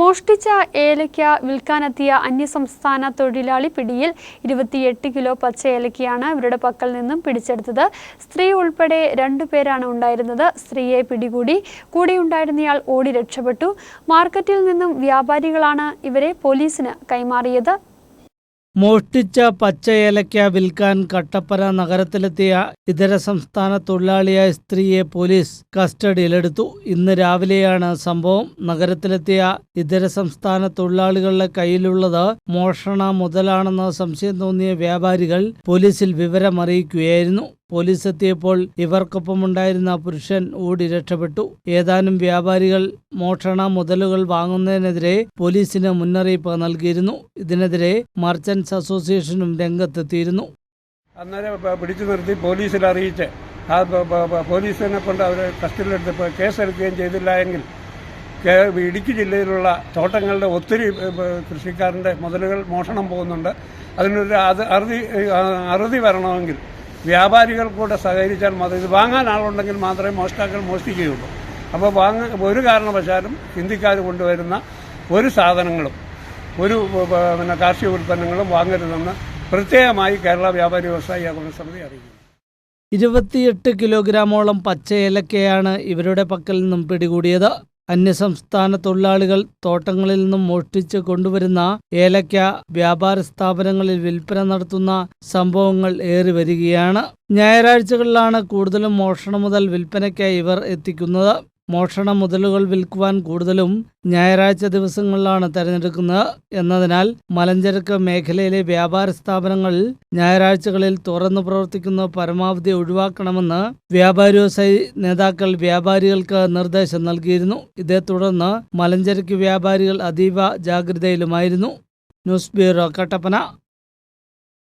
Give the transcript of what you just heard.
മോഷ്ടിച്ച ഏലയ്ക്ക വിൽക്കാനെത്തിയ അന്യസംസ്ഥാന തൊഴിലാളി പിടിയിൽ ഇരുപത്തിയെട്ട് കിലോ പച്ച ഏലയ്ക്കയാണ് ഇവരുടെ പക്കൽ നിന്നും പിടിച്ചെടുത്തത്. സ്ത്രീ ഉൾപ്പെടെ രണ്ടുപേരാണ് ഉണ്ടായിരുന്നത്. സ്ത്രീയെ പിടികൂടി കൂടെയുണ്ടായിരുന്നയാൾ ഓടി രക്ഷപ്പെട്ടു. മാർക്കറ്റിൽ നിന്നും വ്യാപാരികളാണ് ഇവരെ പോലീസിന് കൈമാറിയത്. മോഷ്ടിച്ച പച്ച ഏലയ്ക്ക വിൽക്കാൻ കട്ടപ്പന നഗരത്തിലെത്തിയ ഇതര സംസ്ഥാന തൊഴിലാളിയായ സ്ത്രീയെ പോലീസ് കസ്റ്റഡിയിലെടുത്തു. ഇന്ന് രാവിലെയാണ് സംഭവം. നഗരത്തിലെത്തിയ ഇതര സംസ്ഥാന തൊഴിലാളികളുടെ കയ്യിലുള്ളത് മോഷണ മുതലാണെന്ന് സംശയം തോന്നിയ വ്യാപാരികൾ പോലീസിൽ വിവരമറിയിക്കുകയായിരുന്നു. പോലീസ് എത്തിയപ്പോൾ ഇവർക്കൊപ്പമുണ്ടായിരുന്ന പുരുഷൻ ഓടി രക്ഷപ്പെട്ടു. ഏതാനും വ്യാപാരികൾ മോഷണ മുതലുകൾ വാങ്ങുന്നതിനെതിരെ പോലീസിന് മുന്നറിയിപ്പ് നൽകിയിരുന്നു. ഇതിനെതിരെ മർച്ചന്റ്സ് അസോസിയേഷനും രംഗത്തെത്തിയിരുന്നു. അന്നേരം പിടിച്ചു നിർത്തി പോലീസിൽ അറിയിച്ച് ആ പോലീസിനെ കൊണ്ട് അവരെ കസ്റ്റഡിയിലെടുത്ത് കേസ് കേസെടുക്കുകയും ചെയ്തില്ല എങ്കിൽ ഇടുക്കി ജില്ലയിലുള്ള തോട്ടങ്ങളുടെ ഒത്തിരി കൃഷിക്കാരന്റെ മുതലുകൾ മോഷണം പോകുന്നുണ്ട്. അതിനൊരു അത് അറുതി അറുതി വരണമെങ്കിൽ വ്യാപാരികൾ കൂടെ സഹകരിച്ചാൽ മാത്രം ഇത് വാങ്ങാൻ ആളുണ്ടെങ്കിൽ മാത്രമേ മോഷ്ടാക്കൾ മോഷ്ടിക്കുകയുള്ളൂ. അപ്പോൾ വാങ്ങ ഒരു കാരണവശാലും ഹിന്ദിക്കാർ കൊണ്ടുവരുന്ന ഒരു സാധനങ്ങളും ഒരു പിന്നെ കാർഷിക ഉൽപ്പന്നങ്ങളും വാങ്ങരുതെന്ന് പ്രത്യേകമായി കേരള വ്യാപാരി വ്യവസായി ഏകോപന സമിതി അറിയിക്കുന്നു. ഇരുപത്തിയെട്ട് കിലോഗ്രാമോളം പച്ച ഏലക്കയാണ് ഇവരുടെ പക്കൽ നിന്നും പിടികൂടിയത്. അന്യസംസ്ഥാന തൊഴിലാളികൾ തോട്ടങ്ങളിൽ നിന്നും മോഷ്ടിച്ച് കൊണ്ടുവരുന്ന ഏലക്ക വ്യാപാര സ്ഥാപനങ്ങളിൽ വിൽപ്പന നടത്തുന്ന സംഭവങ്ങൾ ഏറി വരികയാണ്. ഞായറാഴ്ചകളിലാണ് കൂടുതലും മോഷണം മുതൽ വിൽപ്പനയ്ക്കായി ഇവർ എത്തിക്കുന്നത്. മോഷണ മുതലുകൾ വിൽക്കുവാൻ കൂടുതലും ഞായറാഴ്ച ദിവസങ്ങളിലാണ് തെരഞ്ഞെടുക്കുന്നത്. എന്നതിനാൽ മലഞ്ചരക്ക് മേഖലയിലെ വ്യാപാര സ്ഥാപനങ്ങൾ ഞായറാഴ്ചകളിൽ തുറന്നു പ്രവർത്തിക്കുന്ന പരമാവധി ഒഴിവാക്കണമെന്ന് വ്യാപാരി വ്യവസായി നേതാക്കൾ വ്യാപാരികൾക്ക് നിർദ്ദേശം നൽകിയിരുന്നു. ഇതേ തുടർന്ന് മലഞ്ചരക്ക് വ്യാപാരികൾ അതീവ ജാഗ്രതയിലുമായിരുന്നു. News bureau Kattappana.